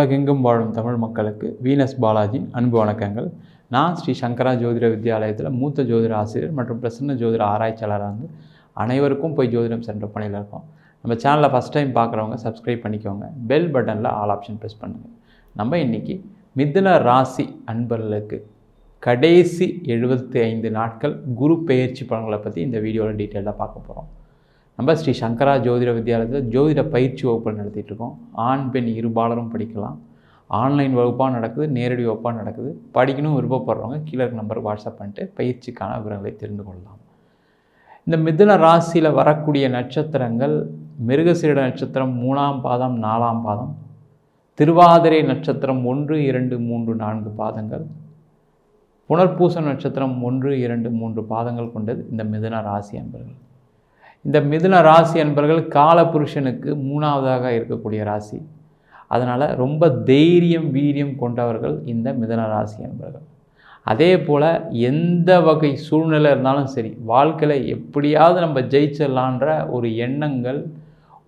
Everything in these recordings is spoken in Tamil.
உலகெங்கும் வாழும் தமிழ் மக்களுக்கு வீனஸ் பாலாஜி அன்பு வணக்கங்கள். நான் ஸ்ரீ சங்கரா ஜோதிட வித்யாலயத்தில் மூத்த ஜோதிட ஆசிரியர் மற்றும் பிரசன்ன ஜோதிட ஆராய்ச்சியாளராக இருந்து அனைவருக்கும் போய் ஜோதிடம் சென்ற பணியில் இருக்கோம். நம்ம சேனலை ஃபஸ்ட் டைம் பார்க்குறவங்க சப்ஸ்கிரைப் பண்ணிக்கோங்க. பெல் பட்டனில் ஆல் ஆப்ஷன் ப்ரெஸ் பண்ணுங்கள் நம்ம இன்றைக்கி மிதுன ராசி அன்பர்களுக்கு கடைசி எழுபத்தி ஐந்து நாட்கள் குரு பெயர்ச்சி பலன்களை பற்றி இந்த வீடியோவில் டீட்டெயிலாக பார்க்க போகிறோம் நம்ம ஸ்ரீ சங்கரா ஜோதிட வித்யாலயத்தில் ஜோதிட பயிற்சி வகுப்புகள் நடத்திட்டு இருக்கோம் ஆண் பெண் இருபாலரும் படிக்கலாம். ஆன்லைன் வகுப்பாக நடக்குது நேரடி வகுப்பாக நடக்குது. படிக்கணும் விருப்பப்படுறவங்க கீழே நம்பர் வாட்ஸ்அப் பண்ணிட்டு பயிற்சிக்கான விவரங்களை தெரிந்து கொள்ளலாம். இந்த மிதுன ராசியில் வரக்கூடிய நட்சத்திரங்கள் மிருகசீட நட்சத்திரம் மூணாம் பாதம் நாலாம் பாதம் திருவாதிரை நட்சத்திரம் ஒன்று இரண்டு மூன்று நான்கு பாதங்கள் புனர்பூச நட்சத்திரம் ஒன்று இரண்டு மூன்று பாதங்கள் கொண்டது இந்த மிதுன ராசி என்பவர்கள் இந்த மிதுன ராசி அன்பர்கள் காலபுருஷனுக்கு மூணாவதாக இருக்கக்கூடிய ராசி. அதனால் ரொம்ப தைரியம் வீரியம் கொண்டவர்கள் இந்த மிதுன ராசி என்பவர்கள் அதே போல் எந்த வகை சூழ்நிலை இருந்தாலும் சரி வாழ்க்கையில் எப்படியாவது நம்ம ஜெயிச்சிடலான்ற ஒரு எண்ணங்கள்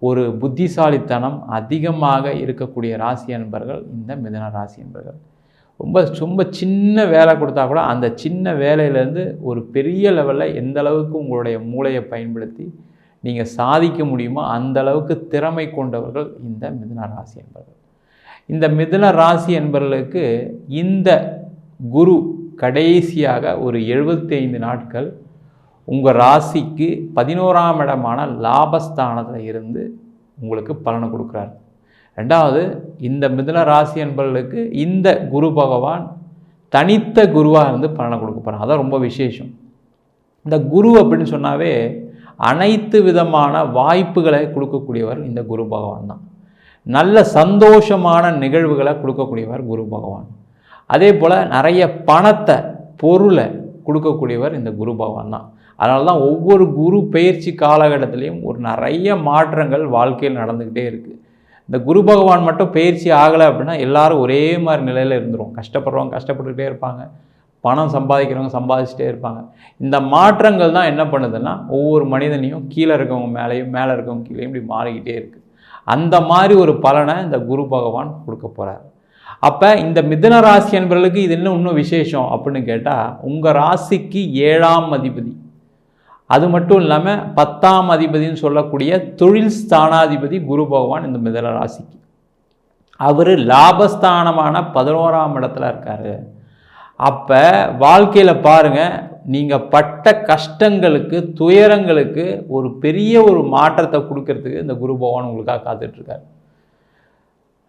ஒரு புத்திசாலித்தனம் அதிகமாக இருக்கக்கூடிய ராசி என்பர்கள் இந்த மிதன ராசி என்பர்கள் ரொம்ப ரொம்ப சின்ன வேலை கொடுத்தா கூட அந்த சின்ன வேலையிலேருந்து ஒரு பெரிய லெவலில் எந்த அளவுக்கு உங்களுடைய மூளையை பயன்படுத்தி நீங்கள் சாதிக்க முடியுமோ அந்த அளவுக்கு திறமை கொண்டவர்கள் இந்த மிதுன ராசி என்பவர்கள். இந்த மிதுன ராசி என்பவர்களுக்கு இந்த குரு கடைசியாக ஒரு எழுபத்தி ஐந்து நாட்கள் உங்கள் ராசிக்கு பதினோராம் இடமான லாபஸ்தானத்தில் இருந்து உங்களுக்கு பலனை கொடுக்குறாரு. ரெண்டாவது இந்த மிதுன ராசி என்பவர்களுக்கு இந்த குரு பகவான் தனித்த குருவாக இருந்து பலனை கொடுக்க போகிறார் அதான் ரொம்ப விசேஷம். இந்த குரு அப்படின்னு சொன்னாவே அனைத்து விதமான வாய்ப்புகளை கொடுக்கக்கூடியவர் இந்த குரு பகவான் தான். நல்ல சந்தோஷமான நிகழ்வுகளை கொடுக்கக்கூடியவர் குரு பகவான். அதே போல் நிறைய பணத்தை பொருளை கொடுக்கக்கூடியவர் இந்த குரு பகவான் தான். அதனால தான் ஒவ்வொரு குரு பயிற்சி காலகட்டத்திலையும் ஒரு நிறைய மாற்றங்கள் வாழ்க்கையில் நடந்துக்கிட்டே இருக்குது இந்த குரு பகவான் மட்டும் பயிற்சி ஆகலை அப்படின்னா எல்லாரும் ஒரே மாதிரி நிலையில் இருந்துரும். கஷ்டப்படுறவங்க கஷ்டப்பட்டுக்கிட்டே இருப்பாங்க. பணம் சம்பாதிக்கிறவங்க சம்பாதிச்சுட்டே இருப்பாங்க. இந்த மாற்றங்கள் தான் என்ன பண்ணுதுன்னா ஒவ்வொரு மனிதனையும் கீழே இருக்கவங்க மேலேயும் மேலே இருக்கவங்க கீழேயும் இப்படி மாறிக்கிட்டே இருக்குது அந்த மாதிரி ஒரு பலனை இந்த குரு பகவான் கொடுக்க போகிறார் அப்போ இந்த மிதன ராசி என்பவர்களுக்கு இது இன்னும் இன்னும் விசேஷம் அப்படின்னு கேட்டால் உங்கள் ராசிக்கு ஏழாம் அதிபதி. அது மட்டும் இல்லாமல் பத்தாம் அதிபதினு சொல்லக்கூடிய தொழில் ஸ்தானாதிபதி குரு பகவான் இந்த மிதன ராசிக்கு. அவர் லாபஸ்தானமான பதினோராம் இடத்துல இருக்கார். அப்போ வாழ்க்கையில் பாருங்கள் நீங்கள் பட்ட கஷ்டங்களுக்கு துயரங்களுக்கு ஒரு பெரிய ஒரு மாற்றத்தை கொடுக்கறதுக்கு இந்த குரு பகவான் உங்களுக்காக காத்துட்ருக்காரு.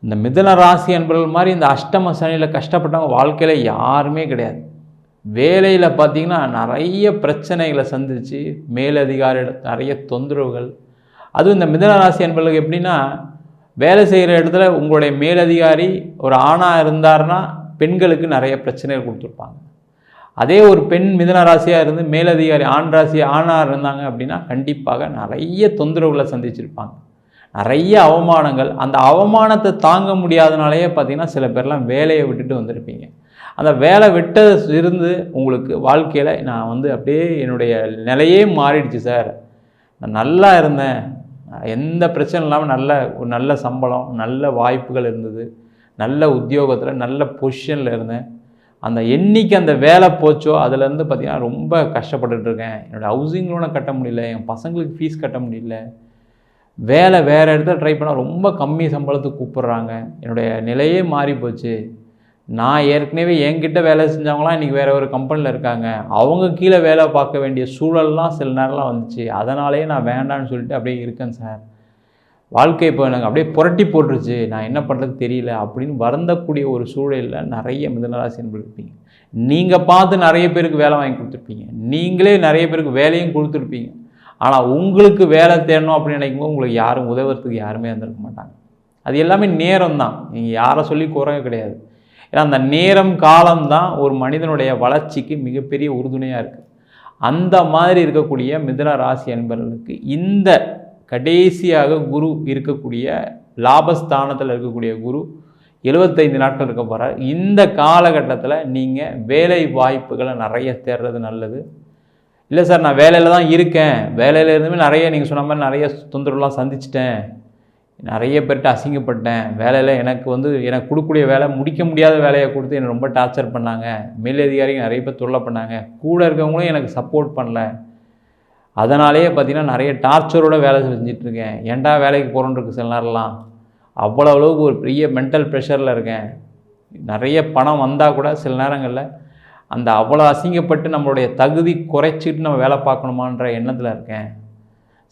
இந்த மிதன ராசி என்பவர்கள் மாதிரி இந்த அஷ்டம சனியில் கஷ்டப்பட்டவங்க வாழ்க்கையில் யாருமே கிடையாது. வேலையில் பார்த்திங்கன்னா நிறைய பிரச்சனைகளை சந்தித்து மேலதிகாரிட நிறைய தொந்தரவுகள். அதுவும் இந்த மிதனராசி என்பவர்களுக்கு எப்படின்னா வேலை செய்கிற இடத்துல உங்களுடைய மேலதிகாரி ஒரு ஆணாக இருந்தார்னா பெண்களுக்கு நிறைய பிரச்சனைகள் கொடுத்துருப்பாங்க. அதே ஒரு பெண் மிதனராசியாக இருந்து மேலதிகாரி ஆண் ராசி ஆணாக இருந்தாங்க அப்படின்னா கண்டிப்பாக நிறைய தொந்தரவுகளை சந்திச்சிருப்பாங்க. நிறைய அவமானங்கள். அந்த அவமானத்தை தாங்க முடியாதனாலேயே பார்த்திங்கன்னா சில பேர்லாம் வேலையை விட்டுட்டு வந்திருப்பீங்க. அந்த வேலை விட்டது இருந்து உங்களுக்கு வாழ்க்கையில் நான் வந்து அப்படியே என்னுடைய நிலையே மாறிடுச்சு சார். நான் நல்லா இருந்தேன். எந்த பிரச்சனை இல்லாமல் நல்ல ஒரு நல்ல சம்பளம் நல்ல வாய்ப்புகள் இருந்தது. நல்ல உத்தியோகத்தில் நல்ல பொசிஷனில் இருந்தேன். அந்த என்னைக்கு அந்த வேலை போச்சோ அதுலேருந்து பார்த்திங்கன்னா ரொம்ப கஷ்டப்பட்டுட்ருக்கேன் என்னோடய ஹவுசிங் லோனை கட்ட முடியல. என் பசங்களுக்கு ஃபீஸ் கட்ட முடியல. வேலை வேறு இடத்துல ட்ரை பண்ணால் ரொம்ப கம்மி சம்பளத்துக்கு கூப்பிட்றாங்க. என்னுடைய நிலையே மாறி போச்சு நான் ஏற்கனவே என்கிட்ட வேலை செஞ்சவங்களாம் இன்றைக்கி வேறு ஒரு கம்பெனியில் இருக்காங்க. அவங்க கீழே வேலை பார்க்க வேண்டிய சூழல்லாம் சில நேரம்லாம் வந்துச்சு. அதனாலேயே நான் வேண்டான்னு சொல்லிட்டு அப்படியே இருக்கேன் சார். வாழ்க்கை இப்போ எனக்கு அப்படியே புரட்டி போட்டுருச்சு. நான் என்ன பண்ணுறது தெரியல அப்படின்னு வருந்தக்கூடிய ஒரு சூழலில் நிறைய மிதனராசி இருப்பீங்க. நீங்கள் பார்த்து நிறைய பேருக்கு வேலை வாங்கி கொடுத்துருப்பீங்க. நீங்களே நிறைய பேருக்கு வேலையும் கொடுத்துருப்பீங்க. ஆனால் உங்களுக்கு வேலை தேடணும் அப்படின்னு நினைக்கும்போது உங்களுக்கு யாரும் உதவுறதுக்கு யாருமே இருந்திருக்க மாட்டாங்க. அது எல்லாமே நேரம் தான் நீங்கள் யாரை சொல்லி குறைய கிடையாது. ஏன்னா அந்த நேரம் காலம்தான் ஒரு மனிதனுடைய வளர்ச்சிக்கு மிகப்பெரிய உறுதுணையாக இருக்குது அந்த மாதிரி இருக்கக்கூடிய மிதுன ராசி அன்பர்களுக்கு இந்த கடைசியாக குரு இருக்கக்கூடிய லாபஸ்தானத்தில் இருக்கக்கூடிய குரு எழுபத்தைந்து நாட்கள் இருக்க போகிறார் இந்த காலகட்டத்தில் நீங்கள் வேலை வாய்ப்புகளை நிறைய தேடுறது நல்லது. இல்லை சார் நான் வேலையில் தான் இருக்கேன். வேலையில் இருந்துமே நிறைய நீங்கள் சொன்ன மாதிரி நிறைய தொந்தரவுலாம் சந்திச்சிட்டேன். நிறைய பேர்கிட்ட அசிங்கப்பட்டேன். வேலையில் எனக்கு வந்து எனக்கு கொடுக்கக்கூடிய வேலை முடிக்க முடியாத வேலையை கொடுத்து என்னை ரொம்ப டார்ச்சர் பண்ணாங்க. மேலதிகாரிகள் நிறைய பேர் தொல்லை பண்ணாங்க. கூட இருக்கவங்களும் எனக்கு சப்போர்ட் பண்ணல. அதனாலேயே பார்த்தீங்கன்னா நிறைய டார்ச்சரோட வேலை செஞ்சிட்ருக்கேன். ஏன்டா வேலைக்கு போகிறோன்னு இருக்கு சில நேரம்லாம். அவ்வளோ அளவுக்கு ஒரு பெரிய மென்டல் ப்ரெஷரில் இருக்கேன். நிறைய பணம் வந்தால் கூட சில நேரங்களில் அந்த அவ்வளோ அசிங்கப்பட்டு நம்மளுடைய தகுதி குறைச்சிட்டு நம்ம வேலை பார்க்கணுமான்ற எண்ணத்தில் இருக்கேன்.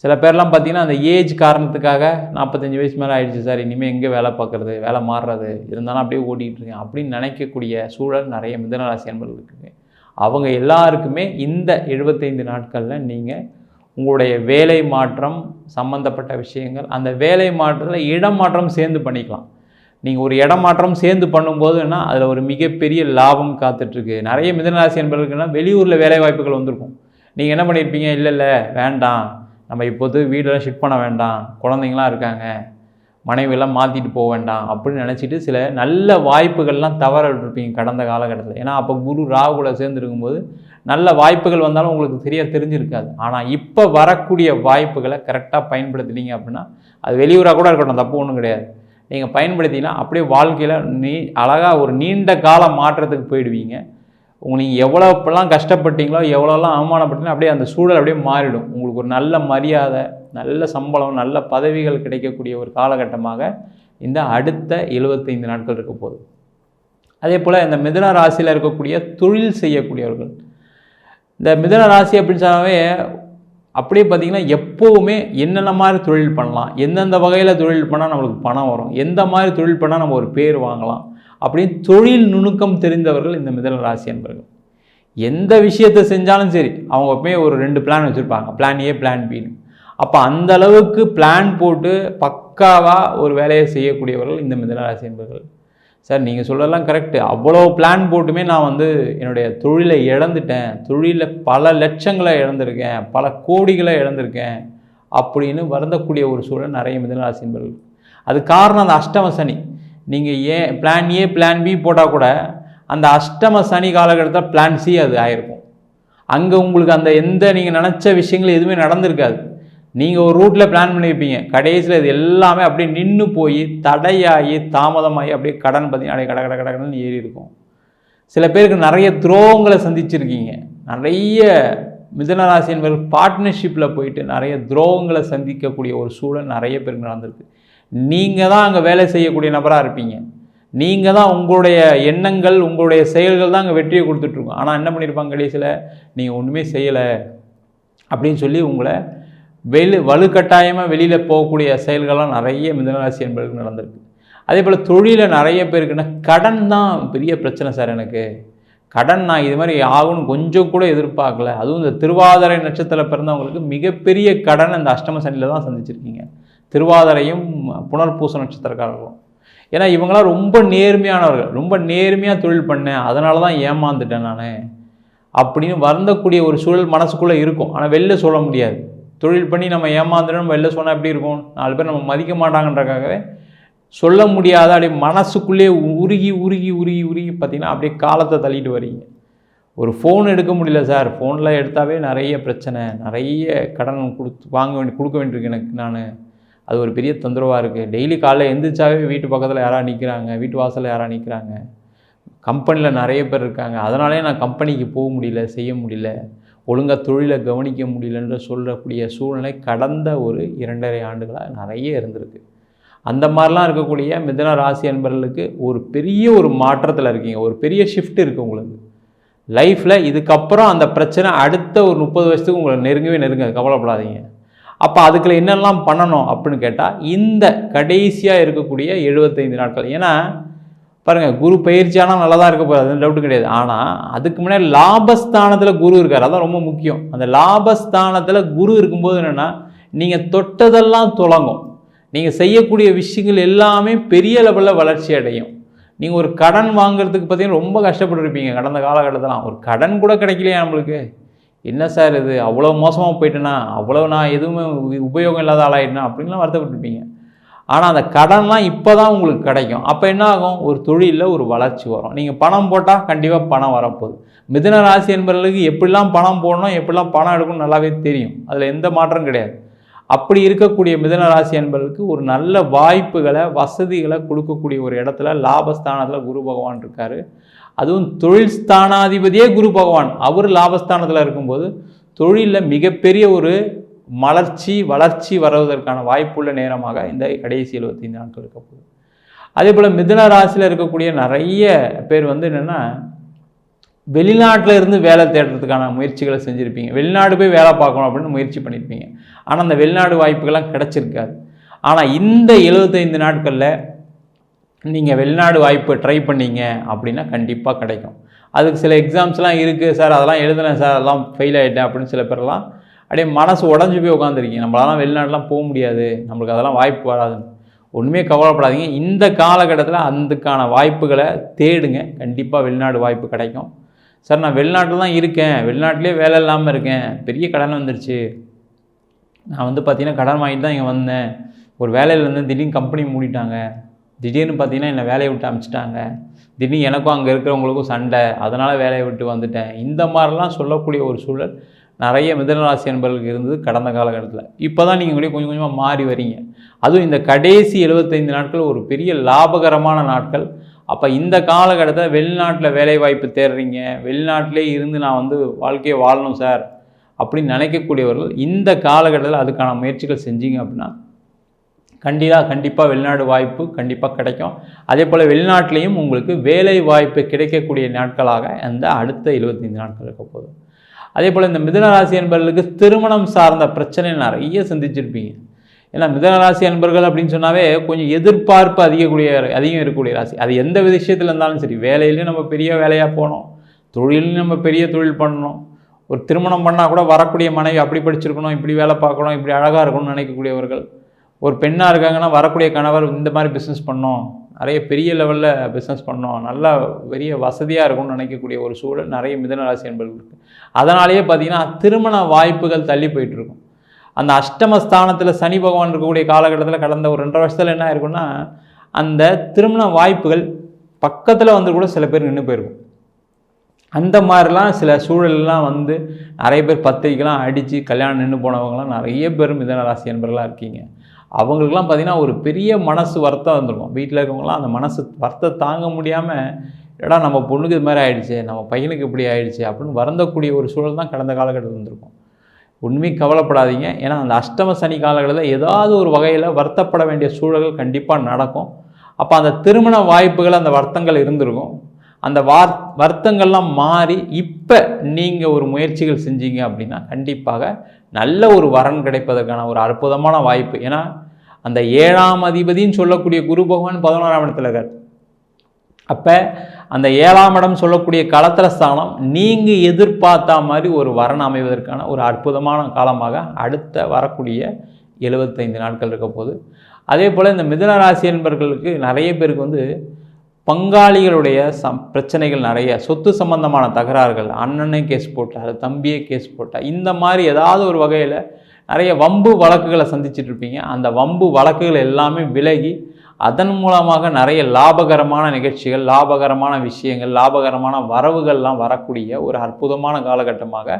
சில பேர்லாம் பார்த்தீங்கன்னா அந்த ஏஜ் காரணத்துக்காக நாற்பத்தஞ்சு வயசு மேலே ஆயிடுச்சு சார். இனிமேல் எங்கே வேலை பார்க்குறது வேலை மாறுறது இருந்தாலும் அப்படியே ஓட்டிகிட்டு இருக்கேன். அப்படின்னு நினைக்கக்கூடிய சூழல் நிறைய மிதனராசி அன்பர்கள் இருக்குது அவங்க எல்லாருக்குமே இந்த எழுபத்தைந்து நாட்களில் நீங்கள் உங்களுடைய வேலை மாற்றம் சம்மந்தப்பட்ட விஷயங்கள் அந்த வேலை மாற்றத்தில் இடம் மாற்றம் சேர்ந்து பண்ணிக்கலாம். நீங்கள் ஒரு இடம் மாற்றம் சேர்ந்து பண்ணும்போதுன்னா அதில் ஒரு மிகப்பெரிய லாபம் காத்துட்ருக்கு. நிறைய மிதனராசி என்பவர்களுக்குன்னா வெளியூரில் வேலை வாய்ப்புகள் வந்திருக்கும். நீங்கள் என்ன பண்ணியிருப்பீங்க இல்லை இல்லை வேண்டாம். நம்ம இப்போது வீடெல்லாம் ஷிஃப்ட் பண்ண வேண்டாம். குழந்தைங்களாம் இருக்காங்க. மனைவியெல்லாம் மாற்றிட்டு போக வேண்டாம் அப்படின்னு நினச்சிட்டு சில நல்ல வாய்ப்புகள்லாம் தவற விட்டுருப்பீங்க கடந்த காலகட்டத்தில். ஏன்னா அப்போ குரு ராகு கூட சேர்ந்துருக்கும்போது நல்ல வாய்ப்புகள் வந்தாலும் உங்களுக்கு சரியாக தெரிஞ்சிருக்காது. ஆனால் இப்போ வரக்கூடிய வாய்ப்புகளை கரெக்டாக பயன்படுத்தினீங்க அப்படின்னா அது வெளியூராக கூட இருக்கட்டும் தப்பு ஒன்றும் கிடையாது. நீங்கள் பயன்படுத்தினா அப்படியே வாழ்க்கையில் நீ அழகாக ஒரு நீண்ட கால மாற்றத்துக்கு போயிடுவீங்க. உங்களுக்கு எவ்வளோ இப்போல்லாம் கஷ்டப்பட்டீங்களோ எவ்வளோலாம் அவமானப்பட்டீங்களோ அப்படியே அந்த சூழல் அப்படியே மாறிடும். உங்களுக்கு ஒரு நல்ல மரியாதை நல்ல சம்பளம் நல்ல பதவிகள் கிடைக்கக்கூடிய ஒரு காலகட்டமாக இந்த அடுத்த எழுபத்தைந்து நாட்கள் இருக்க போகுது. அதே போல் இந்த மிதன ராசியில் இருக்கக்கூடிய தொழில் செய்யக்கூடியவர்கள். இந்த மிதன ராசி அப்படின்னு சொன்னாவே அப்படியே பார்த்திங்கன்னா எப்போவுமே என்னென்ன மாதிரி தொழில் பண்ணலாம் எந்தெந்த வகையில் தொழில் பண்ணால் நம்மளுக்கு பணம் வரும் எந்த மாதிரி தொழில் பண்ணால் நம்ம ஒரு பேர் வாங்கலாம் அப்படின்னு தொழில் நுணுக்கம் தெரிந்தவர்கள் இந்த மிதன ராசி என்பவர்கள் எந்த விஷயத்தை செஞ்சாலும் சரி அவங்க எப்பவுமே ஒரு ரெண்டு பிளான் வச்சுருப்பாங்க. பிளான் ஏ பிளான் பின்னு அப்போ அந்த அளவுக்கு பிளான் போட்டு பக்காவாக ஒரு வேலையை செய்யக்கூடியவர்கள் இந்த மிதன ராசி சார் நீங்கள் சொல்லலாம் கரெக்டு அவ்வளோ பிளான் போட்டுமே நான் வந்து என்னுடைய தொழிலை இழந்துட்டேன். தொழிலில் பல லட்சங்களை இழந்திருக்கேன். பல கோடிகளை இழந்திருக்கேன். அப்படின்னு வருந்தக்கூடிய ஒரு சூழல் நிறைய மிதனராசி என்பர்கள். அது காரணம் அந்த அஷ்டம சனி. நீங்கள் ஏன் பிளான் ஏ பிளான் பி போட்டால் கூட அந்த அஷ்டம சனி காலகட்டத்தில் பிளான் சி அது ஆயிருக்கும். அங்கே உங்களுக்கு அந்த எந்த நீங்கள் நினச்ச விஷயங்கள் எதுவுமே நடந்திருக்காது. நீங்கள் ஒரு ரூட்டில் பிளான் பண்ணியிருப்பீங்க கடைசியில் இது எல்லாமே அப்படியே நின்று போய் தடையாகி தாமதமாகி அப்படியே கடன் பார்த்தீங்கன்னா அப்படியே கட கட கட கடன்னு ஏறி இருக்கும். சில பேருக்கு நிறைய துரோகங்களை சந்திச்சிருக்கீங்க. நிறைய மிதனராசி என்பவர்கள் பார்ட்னர்ஷிப்பில் போயிட்டு நிறைய துரோகங்களை சந்திக்கக்கூடிய ஒரு சூழல் நிறைய பேருக்கு நடந்திருக்கு. நீங்கள் தான் அங்கே வேலை செய்யக்கூடிய நபராக இருப்பீங்க. நீங்கள் தான் உங்களுடைய எண்ணங்கள் உங்களுடைய செயல்கள் தான் அங்கே வெற்றியை கொடுத்துட்ருக்கோம். ஆனால் என்ன பண்ணியிருப்பாங்க கடைசியில்? நீங்கள் ஒன்றுமே செய்யலை அப்படின்னு சொல்லி உங்களை வெளி வலுக்கட்டாயமாக வெளியில் போகக்கூடிய செயல்கள்லாம் நிறைய மிதனராசி என்பதற்கு நடந்திருக்கு. அதே போல் தொழிலில் நிறைய பேருக்குன்னா கடன் தான் பெரிய பிரச்சனை சார் எனக்கு. கடன் நான் இது மாதிரி ஆகும்னு கொஞ்சம் கூட எதிர்பார்க்கல. அதுவும் இந்த திருவாதிரை நட்சத்திரம் பிறந்தவங்களுக்கு மிகப்பெரிய கடன் அந்த அஷ்டம சனியில் தான் சந்திச்சிருக்கீங்க. திருவாதிரையும் புனர்பூச நட்சத்திரக்காரர்களும். ஏன்னா இவங்களாம் ரொம்ப நேர்மையானவர்கள். ரொம்ப நேர்மையாக தொழில் பண்ணேன். அதனால தான் ஏமாந்துட்டேன் நான். அப்படின்னு வருந்தக்கூடிய ஒரு சூழல் மனசுக்குள்ளே இருக்கும். ஆனால் வெளில சொல்ல முடியாது. தொழில் பண்ணி நம்ம ஏமாந்துடும் வெளில சொன்னால் எப்படி இருக்கும்? நாலு பேர் நம்ம மதிக்க மாட்டாங்கன்றக்காகவே சொல்ல முடியாத அப்படியே மனசுக்குள்ளேயே உருகி உருகி உருகி உருகி பார்த்திங்கன்னா அப்படியே காலத்தை தள்ளிட்டு வரீங்க ஒரு ஃபோன் எடுக்க முடியல சார் ஃபோனில் எடுத்தாவே நிறைய பிரச்சனை. நிறைய கடன் கொடுத்து வாங்க வேண்டி கொடுக்க வேண்டியிருக்கு எனக்கு நான். அது ஒரு பெரிய தொந்தரவாக இருக்குது டெய்லி காலைல எழுந்திரிச்சாவே வீட்டு பக்கத்தில் யாராவது நிற்கிறாங்க வீட்டு வாசலில் யாராவது நிற்கிறாங்க கம்பெனியில் நிறைய பேர் இருக்காங்க. அதனாலே நான் கம்பெனிக்கு போக முடியல செய்ய முடியல. ஒழுங்காக தொழிலை கவனிக்க முடியலன்ற சொல்லக்கூடிய சூழ்நிலை கடந்த ஒரு இரண்டரை ஆண்டுகளாக நிறைய இருந்திருக்கு. அந்த மாதிரிலாம் இருக்கக்கூடிய மிதன ராசி அன்பர்களுக்கு ஒரு பெரிய ஒரு மாற்றத்தில் இருக்கீங்க. ஒரு பெரிய ஷிஃப்ட் இருக்குது உங்களுக்கு. லைஃப்பில் இதுக்கப்புறம் அந்த பிரச்சனை அடுத்த ஒரு முப்பது வருஷத்துக்கு உங்களை நெருங்கவே நெருங்க கவலைப்படாதீங்க. அப்போ அதுக்குள்ள என்னெல்லாம் பண்ணணும் அப்படின்னு கேட்டால் இந்த கடைசியாக இருக்கக்கூடிய எழுபத்தைந்து நாட்கள். ஏன்னா பாருங்கள் குரு பயிற்சியானால் நல்லா தான் இருக்க போகிறது அது டவுட்டு கிடையாது. ஆனால் அதுக்கு முன்னாடி லாபஸ்தானத்தில் குரு இருக்கார் அதான் ரொம்ப முக்கியம். அந்த லாபஸ்தானத்தில் குரு இருக்கும்போது என்னென்னா நீங்கள் தொட்டதெல்லாம் தொடங்கும் நீங்கள் செய்யக்கூடிய விஷயங்கள் எல்லாமே பெரிய லெவலில் வளர்ச்சி அடையும். நீங்கள் ஒரு கடன் வாங்குறதுக்கு பார்த்தீங்கன்னா ரொம்ப கஷ்டப்பட்டுருப்பீங்க கடந்த காலகட்டத்தில் ஒரு கடன் கூட கிடைக்கலையா நம்மளுக்கு? என்ன சார் இது? அவ்வளோ மோசமாக போயிட்டேன்னா அவ்வளோ நான் எதுவுமே உபயோகம் இல்லாத ஆளாயிட்டேனா? அப்படின்லாம் வருத்தப்பட்டுருப்பீங்க. ஆனால் அந்த கடன்லாம் இப்போ தான் உங்களுக்கு கிடைக்கும். அப்போ என்ன ஆகும்? ஒரு தொழிலில் ஒரு வளர்ச்சி வரும். நீங்கள் பணம் போட்டால் கண்டிப்பாக பணம் வரப்போகுது. மிதுன ராசி என்பவர்களுக்கு எப்படிலாம் பணம் போடணும் எப்படிலாம் பணம் எடுக்கணும் நல்லாவே தெரியும். அதில் எந்த மாற்றம் கிடையாது. அப்படி இருக்கக்கூடிய மிதனராசி என்பதற்கு ஒரு நல்ல வாய்ப்புகளை வசதிகளை கொடுக்கக்கூடிய ஒரு இடத்துல லாபஸ்தானத்தில் குரு பகவான் இருக்கார். அதுவும் தொழில் ஸ்தானாதிபதியே குரு பகவான். அவர் லாபஸ்தானத்தில் இருக்கும்போது தொழிலில் மிகப்பெரிய ஒரு மலர்ச்சி வளர்ச்சி வருவதற்கான வாய்ப்புள்ள நேரமாக இந்த கடைசி எழுபத்தைந்து நாட்கள் இருக்க போகுது. அதே போல் மிதுன ராசியில் இருக்கக்கூடிய நிறைய பேர் வந்து என்னென்னா வெளிநாட்டில் இருந்து வேலை தேடுறதுக்கான முயற்சிகளை செஞ்சுருப்பீங்க. வெளிநாடு போய் வேலை பார்க்கணும் அப்படின்னு முயற்சி பண்ணியிருப்பீங்க ஆனால் அந்த வெளிநாடு வாய்ப்புகள்லாம் கிடச்சிருக்காது. ஆனால் இந்த எழுபத்தைந்து நாட்களில் நீங்கள் வெளிநாடு வாய்ப்பு ட்ரை பண்ணீங்க அப்படின்னா கண்டிப்பாக கிடைக்கும். அதுக்கு சில எக்ஸாம்ஸ்லாம் இருக்குது சார் அதெல்லாம் எழுதுனேன் சார் அதெல்லாம் ஃபெயில் ஆகிட்டேன் அப்படின்னு சில பேர்லாம் அப்படியே மனசு உடஞ்சி போய் உட்காந்துருக்கீங்க நம்மளாலாம் வெளிநாட்டுலாம் போக முடியாது. நம்மளுக்கு அதெல்லாம் வாய்ப்பு வராதுன்னு. ஒன்றுமே கவலைப்படாதீங்க. இந்த காலகட்டத்தில் அதுக்கான வாய்ப்புகளை தேடுங்க. கண்டிப்பாக வெளிநாடு வாய்ப்பு கிடைக்கும். சார் நான் வெளிநாட்டில் தான் இருக்கேன். வெளிநாட்டிலே வேலை இல்லாமல் இருக்கேன். பெரிய கடன் வந்துருச்சு. நான் வந்து பார்த்தீங்கன்னா கடன் வாங்கிட்டு தான் இங்கே வந்தேன். ஒரு வேலையில் இருந்து திடீர்னு கம்பெனி மூடிட்டாங்க. திடீர்னு பார்த்தீங்கன்னா என்னை வேலையை விட்டு அனுப்பிச்சிட்டாங்க திடீர்னு எனக்கும் அங்கே இருக்கிறவங்களுக்கும் சண்டை. அதனால் வேலையை விட்டு வந்துட்டேன். இந்த மாதிரிலாம் சொல்லக்கூடிய ஒரு சூழல் நிறைய மிதனராசி என்பவர்களுக்கு இருந்தது கடந்த காலகட்டத்தில். இப்போ தான் நீங்கள் கொஞ்சம் கொஞ்சமாக மாறி வரீங்க. அதுவும் இந்த கடைசி எழுபத்தைந்து நாட்கள் ஒரு பெரிய லாபகரமான நாட்கள். அப்போ இந்த காலகட்டத்தில் வெளிநாட்டில் வேலைவாய்ப்பு தேடுறீங்க. வெளிநாட்டிலே இருந்து நான் வந்து வாழ்க்கையை வாழணும் சார் அப்படின்னு நினைக்கக்கூடியவர்கள் இந்த காலகட்டத்தில் அதுக்கான முயற்சிகள் செஞ்சீங்க அப்படின்னா கண்டிப்பாக கண்டிப்பாக வெளிநாடு வாய்ப்பு கண்டிப்பாக கிடைக்கும். அதே போல் வெளிநாட்டிலையும் உங்களுக்கு வேலை வாய்ப்பு கிடைக்கக்கூடிய நாட்களாக அந்த அடுத்த எழுபத்தைந்து நாட்கள் இருக்க போதும் அதே போல் இந்த மிதனராசி என்பவர்களுக்கு திருமணம் சார்ந்த பிரச்சனை நிறைய சந்திச்சிருப்பீங்க. ஏன்னா மிதனராசி அன்பர்கள் அப்படின்னு சொன்னாவே கொஞ்சம் எதிர்பார்ப்பு அதிகக்கூடிய அதிகம் இருக்கக்கூடிய ராசி. அது எந்த விஷயத்தில் இருந்தாலும் சரி வேலையிலையும் நம்ம பெரிய வேலையாக போனோம் தொழிலையும் நம்ம பெரிய தொழில் பண்ணணும். ஒரு திருமணம் பண்ணால் கூட வரக்கூடிய மனைவி அப்படி படிச்சிருக்கணும் இப்படி வேலை பார்க்கணும் இப்படி அழகாக இருக்கணும்னு நினைக்கக்கூடியவர்கள். ஒரு பெண்ணாக இருக்காங்கன்னா வரக்கூடிய கணவர் இந்த மாதிரி பிஸ்னஸ் பண்ணோம். நிறைய பெரிய லெவலில் பிஸ்னஸ் பண்ணோம். நல்லா பெரிய வசதியாக இருக்கும்னு நினைக்கக்கூடிய ஒரு சூழல் நிறைய மிதனராசி என்பவர்களுக்கு அதனாலேயே பார்த்தீங்கன்னா திருமண வாய்ப்புகள் தள்ளி போயிட்டுருக்கும் அந்த அஷ்டமஸ்தானத்தில் சனி பகவான் இருக்கக்கூடிய காலகட்டத்தில் கடந்த ஒரு ரெண்டரை வருஷத்தில் என்ன ஆயிருக்குன்னா அந்த திருமண வாய்ப்புகள் பக்கத்தில் வந்து கூட சில பேர் நின்று போயிருக்கும். அந்த மாதிரிலாம் சில சூழல்லாம் வந்து நிறைய பேர் பத்திரிக்கைலாம் அடித்து கல்யாணம் நின்று போனவங்களாம் நிறைய பேர் மிதன ராசி என்பர்களாக இருக்கீங்க. அவங்களுக்குலாம் பார்த்திங்கன்னா ஒரு பெரிய மனசு வருத்தம் வந்துருக்கும் வீட்டில் இருக்கவங்களாம் அந்த மனசு வருத்தம் தாங்க முடியாமல் எடா நம்ம பொண்ணுக்கு இது மாதிரி ஆயிடுச்சு நம்ம பையனுக்கு இப்படி ஆயிடுச்சு அப்படின்னு வருந்தக்கூடிய ஒரு சூழல் தான் கடந்த காலகட்டத்தில் இருந்திருக்கும். உண்மை கவலைப்படாதீங்க. ஏன்னா அந்த அஷ்டம சனி காலகட்டத்தில் ஏதாவது ஒரு வகையில் வருத்தப்பட வேண்டிய சூழல்கள் கண்டிப்பாக நடக்கும். அப்போ அந்த திருமண வாய்ப்புகள் அந்த வருத்தங்கள் இருந்திருக்கும். அந்த வார் வருத்தங்கள்லாம் மாறி இப்போ நீங்கள் ஒரு முயற்சிகள் செஞ்சீங்க அப்படின்னா கண்டிப்பாக நல்ல ஒரு வரன் கிடைப்பதற்கான ஒரு அற்புதமான வாய்ப்பு. ஏன்னா அந்த ஏழாம் அதிபதின்னு சொல்லக்கூடிய குரு பகவான் பதினோராம் இடத்துல இருக்கார். அப்போ அந்த ஏழாம் இடம் சொல்லக்கூடிய களத்திர ஸ்தானம் நீங்கள் எதிர்பார்த்த மாதிரி ஒரு வரன் அமைவதற்கான ஒரு அற்புதமான காலமாக அடுத்த வரக்கூடிய எழுபத்தைந்து நாட்கள் இருக்க போது அதே போல் இந்த மிதன ராசி என்பர்களுக்கு நிறைய பேருக்கு வந்து பங்காளிகளுடைய சம் பிரச்சனைகள் நிறைய சொத்து சம்பந்தமான தகராறுகள் அண்ணனே கேஸ் போட்டார் தம்பியே கேஸ் போட்டார் இந்த மாதிரி ஏதாவது ஒரு வகையில் நிறைய வம்பு வழக்குகளை சந்திச்சுட்டு இருப்பீங்க அந்த வம்பு வழக்குகள் எல்லாமே விலகி அதன் மூலமாக நிறைய லாபகரமான நிகழ்ச்சிகள் லாபகரமான விஷயங்கள் லாபகரமான வரவுகள்லாம் வரக்கூடிய ஒரு அற்புதமான காலகட்டமாக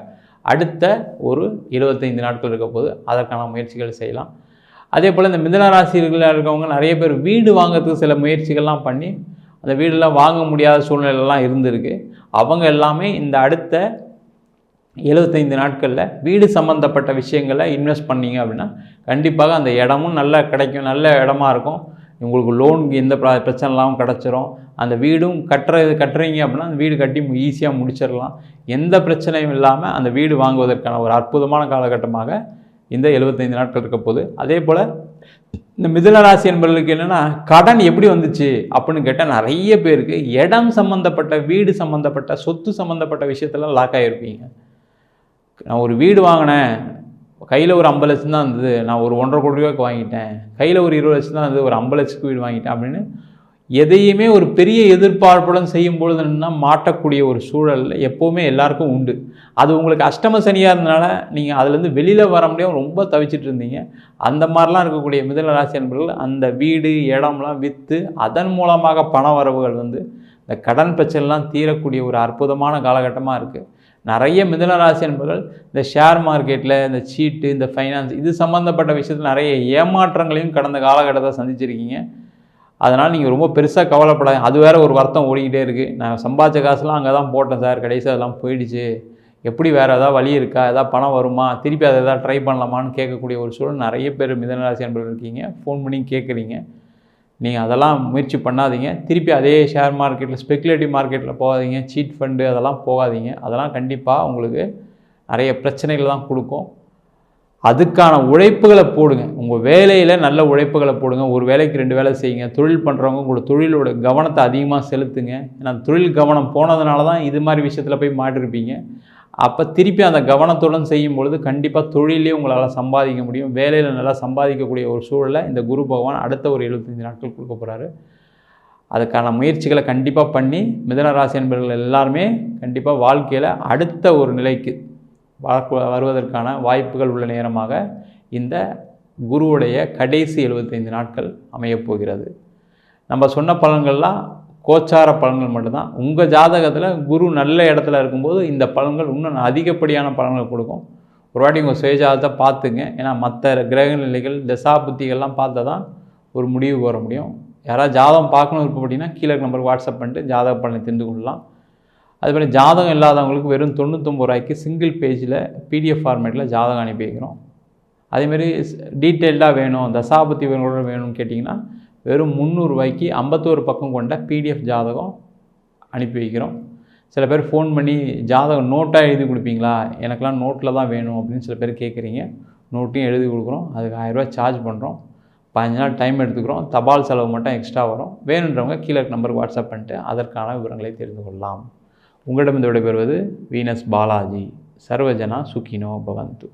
அடுத்த ஒரு இருபத்தைந்து நாட்கள் இருக்க போது அதற்கான முயற்சிகள் செய்யலாம். அதே போல் இந்த மிதன இருக்கவங்க நிறைய பேர் வீடு வாங்கிறதுக்கு சில முயற்சிகள்லாம் பண்ணி அந்த வீடெல்லாம் வாங்க முடியாத சூழ்நிலைலாம் இருந்திருக்கு. அவங்க எல்லாமே இந்த அடுத்த எழுபத்தைந்து நாட்களில் வீடு சம்மந்தப்பட்ட விஷயங்களை இன்வெஸ்ட் பண்ணீங்க அப்படின்னா கண்டிப்பாக அந்த இடமும் நல்லா கிடைக்கும் நல்ல இடமா இருக்கும். உங்களுக்கு லோன் எந்த ப்ர- பிரச்சனை இல்லாமல் கிடச்சிரும். அந்த வீடும் கட்டுறது கட்டுறீங்க அப்படின்னா அந்த வீடு கட்டி ஈஸியாக முடிச்சிடலாம். எந்த பிரச்சனையும் இல்லாமல் அந்த வீடு வாங்குவதற்கான ஒரு அற்புதமான காலகட்டமாக இந்த எழுபத்தைந்து நாட்கள் இருக்க போது அதே போல் இந்த மிதுன ராசி என்பவர்களுக்கு என்னென்னா கடன் எப்படி வந்துச்சு அப்படின்னு கேட்டால் நிறைய பேருக்கு இடம் சம்மந்தப்பட்ட வீடு சம்மந்தப்பட்ட சொத்து சம்மந்தப்பட்ட விஷயத்தெல்லாம் லாக் ஆகிருப்பீங்க நான் ஒரு வீடு வாங்கினேன். கையில் ஒரு ஐம்பது லட்சம் தான் இருந்தது. நான் ஒரு ஒன்றரை கோடி ரூபாய்க்கு வாங்கிட்டேன். கையில் ஒரு இருபது லட்சம் தான் இருந்தது. ஒரு ஐம்பது லட்சத்துக்கு வீடு வாங்கிட்டேன் அப்படின்னு எதையுமே ஒரு பெரிய எதிர்பார்ப்புடன் செய்யும் பொழுது என்ன மாட்டக்கூடிய ஒரு சூழல் எப்போவுமே எல்லாருக்கும் உண்டு. அது உங்களுக்கு அஷ்டம சனியாக இருந்தனால நீங்கள் அதுலேருந்து வெளியில் வர முடியாம ரொம்ப தவிச்சிட்டு இருந்தீங்க. அந்த மாதிரிலாம் இருக்கக்கூடிய மிதன ராசி என்பவர்கள் அந்த வீடு இடம்லாம் விற்று அதன் மூலமாக பண வரவுகள் வந்து இந்த கடன் பிரச்சனைலாம் தீரக்கூடிய ஒரு அற்புதமான காலகட்டமாக இருக்குது நிறைய மிதனராசி என்பவர்கள் இந்த ஷேர் மார்க்கெட்டில் இந்த சீட்டு இந்த ஃபைனான்ஸ் இது சம்மந்தப்பட்ட விஷயத்தில் நிறைய ஏமாற்றங்களையும் கடந்த காலகட்டத்தை சந்திச்சிருக்கீங்க. அதனால் நீங்கள் ரொம்ப பெருசாக கவலைப்படாது அது வேறு ஒரு வருத்தம் ஓடிக்கிட்டே இருக்குது நான் சம்பாதிச்ச காசுலாம் அங்கே தான் போட்டேன் சார். கடைசி அதெல்லாம் போயிடுச்சு. எப்படி வேறு ஏதாவது வழி இருக்கா? ஏதாவது பணம் வருமா? திருப்பி அதை எதாவது ட்ரை பண்ணலாமான்னு கேட்கக்கூடிய ஒரு சூழல் நிறைய பேர் மிதனராசி அன்பர்கள் இருக்கீங்க. ஃபோன் பண்ணி கேட்குறீங்க. நீங்கள் அதெல்லாம் முயற்சி பண்ணாதீங்க. திருப்பி அதே ஷேர் மார்க்கெட்டில் ஸ்பெகுலேட்டிவ் மார்க்கெட்டில் போகாதீங்க. சீட் ஃபண்டு அதெல்லாம் போகாதீங்க. அதெல்லாம் கண்டிப்பாக உங்களுக்கு நிறைய பிரச்சனைகள் தான் கொடுக்கும். அதுக்கான உழைப்புகளை போடுங்க. உங்கள் வேலையில் நல்ல உழைப்புகளை போடுங்க. ஒரு வேலைக்கு ரெண்டு வேலை செய்யுங்க. தொழில் பண்ணுறவங்க உங்களோட தொழிலோட கவனத்தை அதிகமாக செலுத்துங்க. ஏன்னா தொழில் கவனம் போனதுனால தான் இது மாதிரி விஷயத்தில் போய் மாட்டிருப்பீங்க. அப்போ திருப்பி அந்த கவனத்துடன் செய்யும் பொழுது கண்டிப்பாக தொழிலே உங்களால் சம்பாதிக்க முடியும். வேலையில் நல்லா சம்பாதிக்கக்கூடிய ஒரு சூழலை இந்த குரு பகவான் அடுத்த ஒரு எழுபத்தஞ்சு நாட்கள் கொடுக்க போகிறாரு அதுக்கான முயற்சிகளை கண்டிப்பாக பண்ணி மிதன ராசி என்பவர்கள் எல்லாருமே கண்டிப்பாக வாழ்க்கையில் அடுத்த ஒரு நிலைக்கு வா- வருவதற்கான வாய்ப்புகள் உள்ள நேரமாக இந்த குருவுடைய கடைசி எழுபத்தைந்து நாட்கள் அமையப் போகிறது. நம்ம சொன்ன பலன்கள்லாம் கோச்சார பலன்கள் மட்டும்தான். உங்கள் ஜாதகத்தில் குரு நல்ல இடத்துல இருக்கும்போது இந்த பலன்கள் இன்னும் அதிகப்படியான பலன்கள் கொடுக்கும். ஒரு வாட்டி உங்கள் சுயஜாதத்தை பார்த்துங்க. ஏன்னா மற்ற கிரக நிலைகள் திசா புத்திகள்லாம் பார்த்தா தான் ஒரு முடிவு வர முடியும். யாராவது ஜாதகம் பார்க்கணும் விருப்பப்பட்டீங்கன்னா கீழே நம்பருக்கு வாட்ஸ்அப் பண்ணிட்டு ஜாதக பலனை தெரிந்து கொள்ளலாம். அதுபோல் ஜாதகம் இல்லாதவங்களுக்கு வெறும் தொண்ணூத்தொம்பது ரூபாய்க்கு சிங்கிள் பேஜில் பிடிஎஃப் ஃபார்மேட்டில் ஜாதகம் அனுப்பி வைக்கிறோம். அதேமாரி டீட்டெயில்டாக வேணும் தசாபத்தி வேணும் வேணும்னு கேட்டிங்கன்னா வெறும் முந்நூறுரூவாய்க்கு ஐம்பத்தோரு பக்கம் கொண்ட பிடிஎஃப் ஜாதகம் அனுப்பி வைக்கிறோம். சில பேர் ஃபோன் பண்ணி ஜாதகம் நோட்டாக எழுதி கொடுப்பீங்களா? எனக்கெலாம் நோட்டில் தான் வேணும் அப்படின்னு சில பேர் கேட்குறீங்க. நோட்டையும் எழுதி கொடுக்குறோம். அதுக்கு ஆயிரரூவா சார்ஜ் பண்ணுறோம் பதினஞ்சு நாள் டைம் எடுத்துக்கிறோம். தபால் செலவு மட்டும் எக்ஸ்ட்ரா வரும். வேணுன்றவங்க கீழே நம்பருக்கு வாட்ஸ்அப் பண்ணிட்டு அதற்கான விவரங்களை தெரிந்து கொள்ளலாம். உங்களிடம் இந்த விடைபெறுவது வீனஸ் பாலாஜி. சர்வஜனா சுகினோ பவந்து.